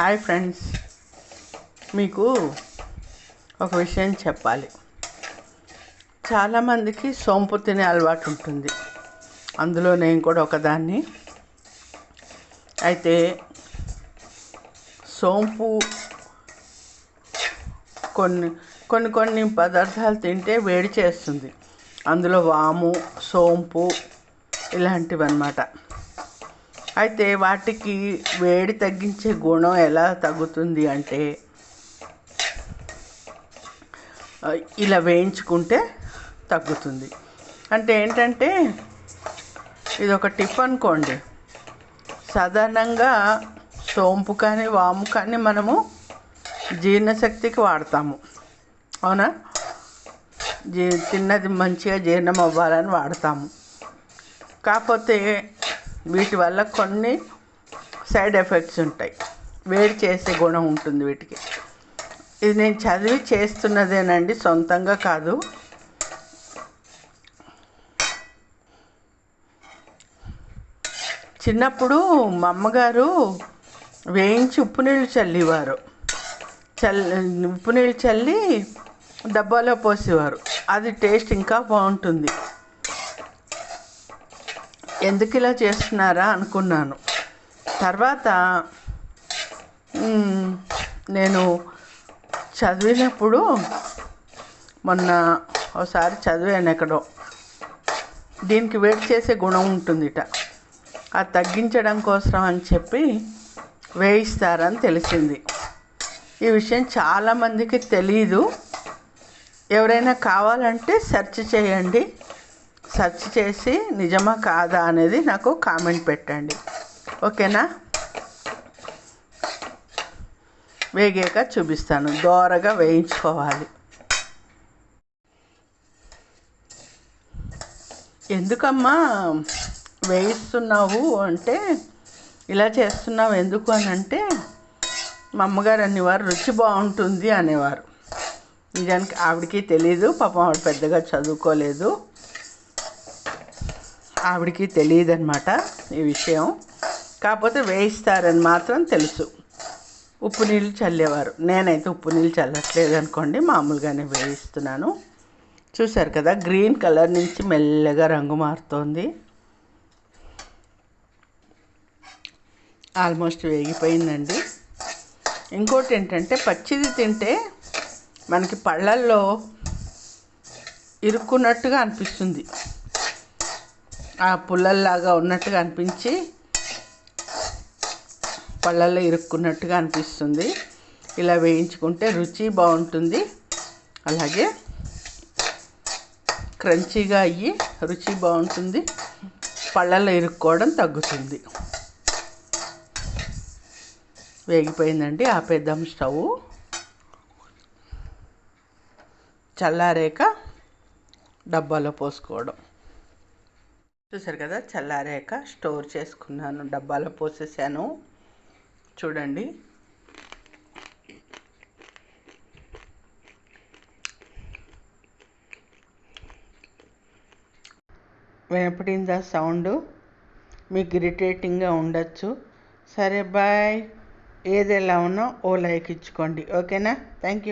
Hi friends. మీకు ఒక విషయం చెప్పాలి. చాలామందికి సోంపు తినే అలవాటు ఉంటుంది. అందులో నేను కూడా ఒకదాన్ని. అయితే సోంపు కొన్ని కొన్ని కొన్ని పదార్థాలు తింటే వేడి చేస్తుంది. అందులో వాము సోంపు ఇలాంటివి అన్నమాట అయితే వాటికి వేడి తగ్గించే గుణం ఎలా తగ్గుతుంది అంటే ఇలా వేయించుకుంటే తగ్గుతుంది. అంటే ఏంటంటే ఇది ఒక టిప్ అనుకోండి. సాధారణంగా సోంపు కానీ వాము కానీ మనము జీర్ణశక్తికి వాడతాము. అవునా? జీ తిన్నది మంచిగా జీర్ణం అవ్వాలని వాడతాము. కాకపోతే వీటి వల్ల కొన్ని సైడ్ ఎఫెక్ట్స్ ఉంటాయి. వేడి చేసే గుణం ఉంటుంది వీటికి. ఇది నేను చదివి చేస్తున్నదేనండి సొంతంగా కాదు. చిన్నప్పుడు మా అమ్మగారు వేయించి ఉప్పు నీళ్ళు చల్లేవారు. చల్ ఉప్పు నీళ్ళు చల్లి డబ్బాలో పోసేవారు. అది టేస్ట్ ఇంకా బాగుంటుంది. ఎందుకు ఇలా చేస్తున్నారా అనుకున్నాను. తర్వాత నేను చదివినప్పుడు మొన్న ఒకసారి చదివాను ఎక్కడో. దీనికి వెయిట్ చేసే గుణం ఉంటుందిట. అది తగ్గించడం కోసం అని చెప్పి వేయిస్తారని తెలిసింది. ఈ విషయం చాలామందికి తెలీదు. ఎవరైనా కావాలంటే సెర్చ్ చేయండి. సెర్చ్ చేసి నిజమా కాదా అనేది నాకు కామెంట్ పెట్టండి. ఓకేనా? వేగాక చూపిస్తాను. దోరగా వేయించుకోవాలి. ఎందుకమ్మా వేయిస్తున్నావు అంటే ఇలా చేస్తున్నావు ఎందుకు అని అంటే మా అమ్మగారు అనేవారు రుచి బాగుంటుంది అనేవారు. నిజానికి ఆవిడకి తెలీదు పాపం ఆవిడ పెద్దగా చదువుకోలేదు. ఆవిడకి తెలియదన్నమాట ఈ విషయం. కాకపోతే వేయిస్తారని మాత్రం తెలుసు. ఉప్పు నీళ్ళు చల్లేవారు. నేనైతే ఉప్పు నీళ్ళు చల్లట్లేదు అనుకోండి మామూలుగానే వేయిస్తున్నాను. చూశారు కదా గ్రీన్ కలర్ నుంచి మెల్లగా రంగు మారుతోంది. ఆల్మోస్ట్ వేగిపోయిందండి. ఇంకోటి ఏంటంటే పచ్చిది తింటే మనకి పళ్ళల్లో ఇరుక్కున్నట్టుగా అనిపిస్తుంది. ఆ పుల్లల్లాగా ఉన్నట్టుగా అనిపించి పళ్ళల్లో ఇరుక్కున్నట్టుగా అనిపిస్తుంది. ఇలా వేయించుకుంటే రుచి బాగుంటుంది. అలాగే క్రంచీగా అయ్యి రుచి బాగుంటుంది. పళ్ళల్లో ఇరుక్కోవడం తగ్గుతుంది. వేగిపోయిందండి. ఆపేద్దాం స్టవ్. చల్లారాక డబ్బాలో పోసుకోవడం. చూసారు కదా చల్లారాక స్టోర్ చేసుకున్నాను డబ్బాలో పోసేసాను. చూడండి. వినపడిందా సౌండ్? మీకు ఇరిటేటింగ్గా ఉండొచ్చు. సరే బాయ్. ఏది ఎలా ఉన్నా ఓ లైక్ ఇచ్చుకోండి. ఓకేనా? Thank you